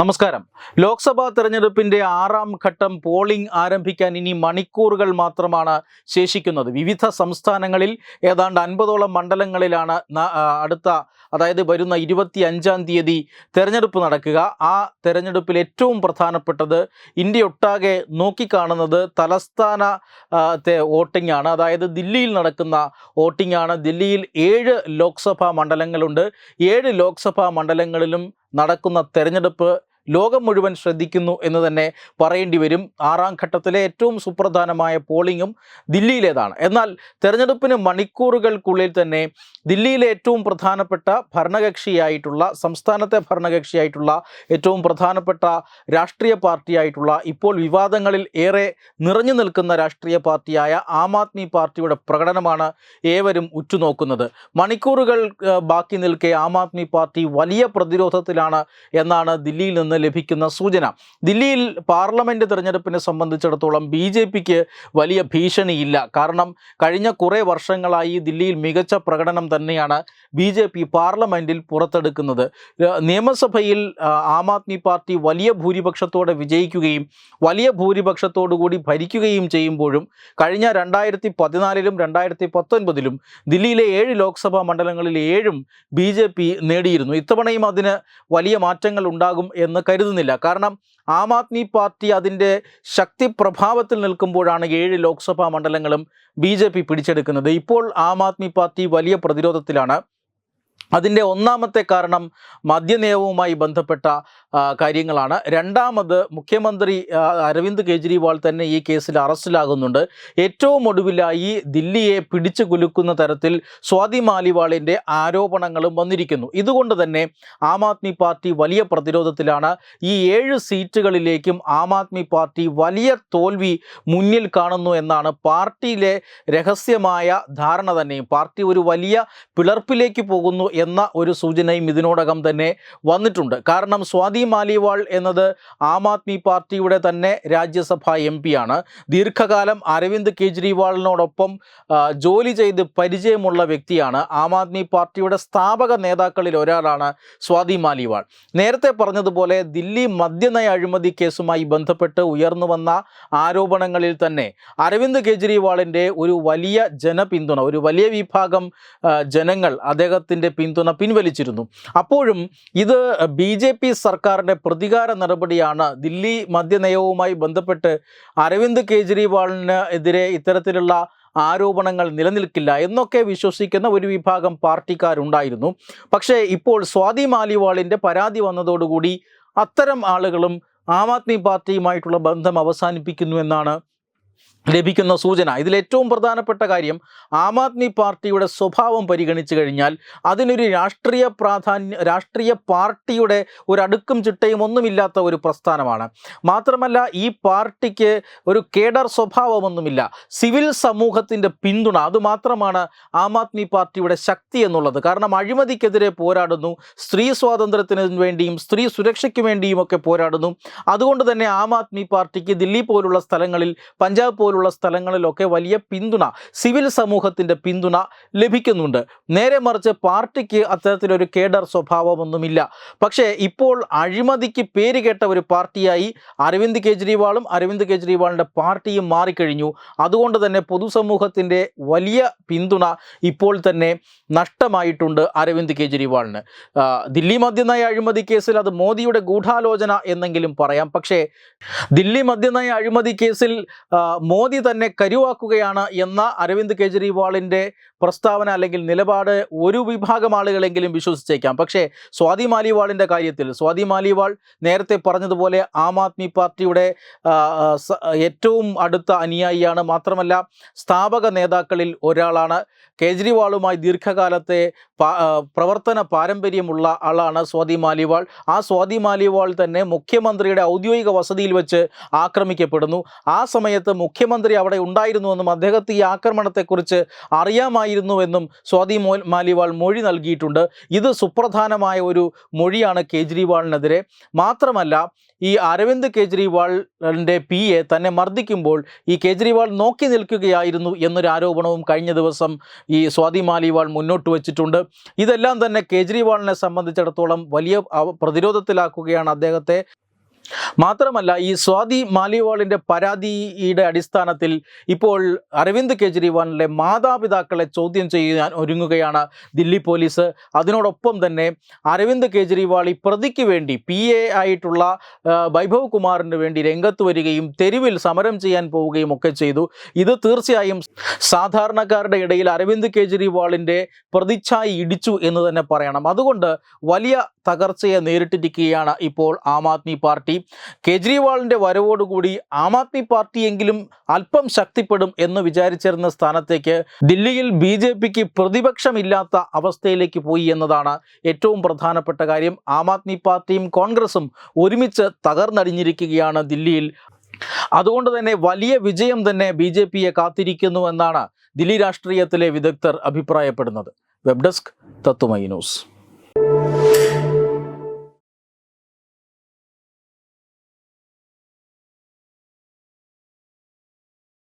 നമസ്കാരം. ലോക്സഭാ തെരഞ്ഞെടുപ്പിന്റെ ആറാം ഘട്ടം പോളിംഗ് ആരംഭിക്കാൻ ഇനി മണിക്കൂറുകൾ മാത്രമാണ് ശേഷിക്കുന്നത്. വിവിധ സംസ്ഥാനങ്ങളിൽ ഏതാണ്ട് അൻപതോളം മണ്ഡലങ്ങളിലാണ് അടുത്ത അതായത് വരുന്ന ഇരുപത്തി അഞ്ചാം തീയതി തെരഞ്ഞെടുപ്പ് നടക്കുക. ആ തെരഞ്ഞെടുപ്പിൽ ഏറ്റവും പ്രധാനപ്പെട്ടത് ഇന്ത്യയൊട്ടാകെ നോക്കിക്കാണുന്നത് തലസ്ഥാന ആ, ത്തെ വോട്ടിംഗ് ആണ് അതായത് ദില്ലിയിൽ നടക്കുന്ന വോട്ടിംഗ് ആണ് ദില്ലിയിൽ ഏഴ് ലോക്സഭാ മണ്ഡലങ്ങളുണ്ട്. ഏഴ് ലോക്സഭാ മണ്ഡലങ്ങളിലും നടക്കുന്ന തെരഞ്ഞെടുപ്പ് ലോകം മുഴുവൻ ശ്രദ്ധിക്കുന്നു എന്ന് തന്നെ പറയേണ്ടി വരും. ആറാം ഘട്ടത്തിലെ ഏറ്റവും സുപ്രധാനമായ പോളിംഗും ദില്ലിയിലേതാണ്. എന്നാൽ തെരഞ്ഞെടുപ്പിന് മണിക്കൂറുകൾക്കുള്ളിൽ തന്നെ ദില്ലിയിലെ ഏറ്റവും പ്രധാനപ്പെട്ട ഭരണകക്ഷിയായിട്ടുള്ള സംസ്ഥാനത്തെ ഭരണകക്ഷിയായിട്ടുള്ള ഏറ്റവും പ്രധാനപ്പെട്ട രാഷ്ട്രീയ പാർട്ടിയായിട്ടുള്ള ഇപ്പോൾ വിവാദങ്ങളിൽ ഏറെ നിറഞ്ഞു നിൽക്കുന്ന രാഷ്ട്രീയ പാർട്ടിയായ ആം ആദ്മി പാർട്ടിയുടെ പ്രകടനമാണ് ഏവരും ഉറ്റുനോക്കുന്നത്. മണിക്കൂറുകൾ ബാക്കി നിൽക്കെ ആം ആദ്മി പാർട്ടി വലിയ പ്രതിരോധത്തിലാണ് എന്നാണ് ദില്ലിയിൽ നിന്ന് ലഭിക്കുന്ന സൂചന. ദില്ലിയിൽ പാർലമെന്റ് തിരഞ്ഞെടുപ്പിനെ സംബന്ധിച്ചിടത്തോളം ബി ജെ പിക്ക് വലിയ ഭീഷണിയില്ല. കാരണം കഴിഞ്ഞ കുറേ വർഷങ്ങളായി ദില്ലിയിൽ മികച്ച പ്രകടനം തന്നെയാണ് ബി ജെ പി പാർലമെന്റിൽ പുറത്തെടുക്കുന്നത്. നിയമസഭയിൽ ആ, ആദ്മി പാർട്ടി വലിയ ഭൂരിപക്ഷത്തോടെ വിജയിക്കുകയും വലിയ ഭൂരിപക്ഷത്തോടുകൂടി ഭരിക്കുകയും ചെയ്യുമ്പോഴും കഴിഞ്ഞ രണ്ടായിരത്തി പതിനാലിലും രണ്ടായിരത്തി പത്തൊൻപതിലും ദില്ലിയിലെ ഏഴ് ലോക്സഭാ മണ്ഡലങ്ങളിൽ ഏഴും ബി നേടിയിരുന്നു. ഇത്തവണയും അതിന് വലിയ മാറ്റങ്ങൾ ഉണ്ടാകും എന്ന് കരുതുന്നില്ല. കാരണം ആം ആദ്മി പാർട്ടി അതിന്റെ ശക്തി പ്രഭാവത്തിൽ നിൽക്കുമ്പോഴാണ് ഏഴ് ലോക്സഭാ മണ്ഡലങ്ങളും ബി പിടിച്ചെടുക്കുന്നത്. ഇപ്പോൾ ആം ആദ്മി പാർട്ടി വലിയ പ്രതിരോധത്തിലാണ്. അതിന്റെ ഒന്നാമത്തെ കാരണം മദ്യനയവുമായി ബന്ധപ്പെട്ട കാര്യങ്ങളാണ്. രണ്ടാമത് മുഖ്യമന്ത്രി അരവിന്ദ് കെജ്രിവാൾ തന്നെ ഈ കേസിൽ അറസ്റ്റിലാകുന്നുണ്ട്. ഏറ്റവും ഒടുവിലായി ദില്ലിയെ പിടിച്ചു കുലുക്കുന്ന തരത്തിൽ സ്വാതി മാലിവാളിന്റെ ആരോപണങ്ങളും വന്നിരിക്കുന്നു. ഇതുകൊണ്ട് തന്നെ ആം ആദ്മി പാർട്ടി വലിയ പ്രതിരോധത്തിലാണ്. ഈ ഏഴ് സീറ്റുകളിലേക്കും ആം ആദ്മി പാർട്ടി വലിയ തോൽവി മുന്നിൽ കാണുന്നു എന്നാണ് പാർട്ടിയിലെ രഹസ്യമായ ധാരണ തന്നെയും. പാർട്ടി ഒരു വലിയ പിളർപ്പിലേക്ക് പോകുന്നു എന്ന ഒരു സൂചനയും ഇതിനോടകം തന്നെ വന്നിട്ടുണ്ട്. കാരണം സ്വാതി മാലിവാൾ എന്നത് ആം ആദ്മി പാർട്ടിയുടെ തന്നെ രാജ്യസഭാ എം ആണ് ദീർഘകാലം അരവിന്ദ് കെജ്രിവാളിനോടൊപ്പം ജോലി ചെയ്ത് പരിചയമുള്ള വ്യക്തിയാണ്. ആം ആദ്മി പാർട്ടിയുടെ സ്ഥാപക നേതാക്കളിൽ ഒരാളാണ് സ്വാതി മാലിവാൾ. നേരത്തെ പറഞ്ഞതുപോലെ ദില്ലി മദ്യനയ അഴിമതി കേസുമായി ബന്ധപ്പെട്ട് ഉയർന്നു വന്ന ആരോപണങ്ങളിൽ തന്നെ അരവിന്ദ് കെജ്രിവാളിന്റെ ഒരു വലിയ ജനപിന്തുണ ഒരു വലിയ വിഭാഗം ജനങ്ങൾ അദ്ദേഹത്തിന്റെ പിന്തുണ പിൻവലിച്ചിരുന്നു. അപ്പോഴും ഇത് ബി ജെ പി സർക്കാരിന്റെ പ്രതികാര നടപടിയാണ്. ദില്ലി മദ്യനയവുമായി ബന്ധപ്പെട്ട് അരവിന്ദ് കെജ്രിവാളിന് എതിരെ ഇത്തരത്തിലുള്ള ആരോപണങ്ങൾ നിലനിൽക്കില്ല എന്നൊക്കെ വിശ്വസിക്കുന്ന ഒരു വിഭാഗം പാർട്ടിക്കാരുണ്ടായിരുന്നു. പക്ഷേ ഇപ്പോൾ സ്വാതി മാലിവാളിന്റെ പരാതി വന്നതോടുകൂടി അത്തരം ആളുകളും ആം ആദ്മി പാർട്ടിയുമായിട്ടുള്ള ബന്ധം അവസാനിപ്പിക്കുന്നു എന്നാണ് ലഭിക്കുന്ന സൂചന. ഇതിൽ ഏറ്റവും പ്രധാനപ്പെട്ട കാര്യം ആം ആദ്മി പാർട്ടിയുടെ സ്വഭാവം പരിഗണിച്ചു കഴിഞ്ഞാൽ അതിനൊരു രാഷ്ട്രീയ പ്രാധാന്യ രാഷ്ട്രീയ പാർട്ടിയുടെ ഒരു അടുക്കും ചിട്ടയും ഒന്നുമില്ലാത്ത ഒരു പ്രസ്ഥാനമാണ്. മാത്രമല്ല ഈ പാർട്ടിക്ക് ഒരു കേഡർ സ്വഭാവമൊന്നുമില്ല. സിവിൽ സമൂഹത്തിന്റെ പിന്തുണ അതുമാത്രമാണ് ആം ആദ്മി പാർട്ടിയുടെ ശക്തി എന്നുള്ളത്. കാരണം അഴിമതിക്കെതിരെ പോരാടുന്നു സ്ത്രീ സ്വാതന്ത്ര്യത്തിന് വേണ്ടിയും സ്ത്രീ സുരക്ഷയ്ക്ക് വേണ്ടിയും ഒക്കെ പോരാടുന്നു. അതുകൊണ്ട് തന്നെ ആം ആദ്മി പാർട്ടിക്ക് ദില്ലി പോലുള്ള സ്ഥലങ്ങളിൽ പഞ്ചാബ് പോലുള്ള സ്ഥലങ്ങളിലൊക്കെ വലിയ പിന്തുണ സിവിൽ സമൂഹത്തിന്റെ പിന്തുണ ലഭിക്കുന്നുണ്ട്. നേരെ മറിച്ച് പാർട്ടിക്ക് അത്തരത്തിലൊരു കേഡർ സ്വഭാവമൊന്നുമില്ല. പക്ഷേ ഇപ്പോൾ അഴിമതിക്ക് പേര് കേട്ട ഒരു പാർട്ടിയായി അരവിന്ദ് കെജ്രിവാളും അരവിന്ദ് കെജ്രിവാളിന്റെ പാർട്ടിയും മാറിക്കഴിഞ്ഞു. അതുകൊണ്ട് തന്നെ പൊതുസമൂഹത്തിന്റെ വലിയ പിന്തുണ ഇപ്പോൾ തന്നെ നഷ്ടമായിട്ടുണ്ട് അരവിന്ദ് കെജ്രിവാളിന്. ദില്ലി മദ്യനയ അഴിമതി കേസിൽ അത് മോദിയുടെ ഗൂഢാലോചന എന്നെങ്കിലും പറയാം. പക്ഷേ ദില്ലി മദ്യനയ അഴിമതി കേസിൽ മോദി തന്നെ കരുവാക്കുകയാണ് എന്ന അരവിന്ദ് കെജ്രിവാളിന്റെ പ്രസ്താവന അല്ലെങ്കിൽ നിലപാട് ഒരു വിഭാഗം ആളുകളെങ്കിലും വിശ്വസിച്ചേക്കാം. പക്ഷേ സ്വാതി മാലിവാളിന്റെ കാര്യത്തിൽ സ്വാതി മാലിവാൾ നേരത്തെ പറഞ്ഞതുപോലെ ആം ആദ്മി പാർട്ടിയുടെ ഏറ്റവും അടുത്ത അനുയായിയാണ്. മാത്രമല്ല സ്ഥാപക നേതാക്കളിൽ ഒരാളാണ്. കേജ്രിവാളുമായി ദീർഘകാലത്തെ പ്രവർത്തന പാരമ്പര്യമുള്ള ആളാണ് സ്വാതി മാലിവാൾ. ആ സ്വാതി മാലിവാൾ തന്നെ മുഖ്യമന്ത്രിയുടെ ഔദ്യോഗിക വസതിയിൽ വെച്ച് ആക്രമിക്കപ്പെടുന്നു. ആ സമയത്ത് മുഖ്യമന്ത്രി അവിടെ ഉണ്ടായിരുന്നുവെന്നും അദ്ദേഹത്തെ ഈ ആക്രമണത്തെക്കുറിച്ച് അറിയാമായിരുന്നു നടത്തണമായിരുന്നുവെന്നും സ്വാതി മോ മാലിവാൾ മൊഴി നൽകിയിട്ടുണ്ട്. ഇത് സുപ്രധാനമായ ഒരു മൊഴിയാണ് കേജ്രിവാളിനെതിരെ. മാത്രമല്ല ഈ അരവിന്ദ് കേജ്രിവാളിന്റെ പി എ തന്നെ മർദ്ദിക്കുമ്പോൾ ഈ കേജ്രിവാൾ നോക്കി നിൽക്കുകയായിരുന്നു എന്നൊരു ആരോപണവും കഴിഞ്ഞ ദിവസം ഈ സ്വാതി മാലിവാൾ മുന്നോട്ട് വച്ചിട്ടുണ്ട്. ഇതെല്ലാം തന്നെ കേജ്രിവാളിനെ സംബന്ധിച്ചിടത്തോളം വലിയ പ്രതിരോധത്തിലാക്കുകയാണ് അദ്ദേഹത്തെ. മാത്രമല്ല ഈ സ്വാതി മാലിവാളിന്റെ പരാതിയുടെ അടിസ്ഥാനത്തിൽ ഇപ്പോൾ അരവിന്ദ് കെജ്രിവാളിന്റെ മാതാപിതാക്കളെ ചോദ്യം ചെയ്യാൻ ഒരുങ്ങുകയാണ് ദില്ലി പോലീസ്. അതിനോടൊപ്പം തന്നെ അരവിന്ദ് കെജ്രിവാൾ ഈ പ്രതിക്ക് വേണ്ടി പി എ ആയിട്ടുള്ള വൈഭവ് കുമാറിന് വേണ്ടി രംഗത്ത് വരികയും തെരുവിൽ സമരം ചെയ്യാൻ പോവുകയും ഒക്കെ ചെയ്തു. ഇത് തീർച്ചയായും സാധാരണക്കാരുടെ ഇടയിൽ അരവിന്ദ് കെജ്രിവാളിന്റെ പ്രതിച്ഛായ ഇടിച്ചു എന്ന് തന്നെ പറയണം. അതുകൊണ്ട് വലിയ തകർച്ചയെ നേരിട്ടിരിക്കുകയാണ് ഇപ്പോൾ ആം ആദ്മി പാർട്ടി. കേജ്രിവാളിന്റെ വരവോടുകൂടി ആം ആദ്മി പാർട്ടിയെങ്കിലും അല്പം ശക്തിപ്പെടും എന്ന് വിചാരിച്ചിരുന്ന സ്ഥാനത്തേക്ക് ദില്ലിയിൽ ബി ജെ പിക്ക് പ്രതിപക്ഷമില്ലാത്ത അവസ്ഥയിലേക്ക് പോയി എന്നതാണ് ഏറ്റവും പ്രധാനപ്പെട്ട കാര്യം. ആം ആദ്മി പാർട്ടിയും കോൺഗ്രസും ഒരുമിച്ച് തകർന്നടിഞ്ഞിരിക്കുകയാണ് ദില്ലിയിൽ. അതുകൊണ്ട് തന്നെ വലിയ വിജയം തന്നെ ബി ജെ പിയെ കാത്തിരിക്കുന്നു എന്നാണ് ദില്ലി രാഷ്ട്രീയത്തിലെ വിദഗ്ധർ അഭിപ്രായപ്പെടുന്നത്. വെബ് ഡെസ്ക് തത്തുമൈ ന്യൂസ്.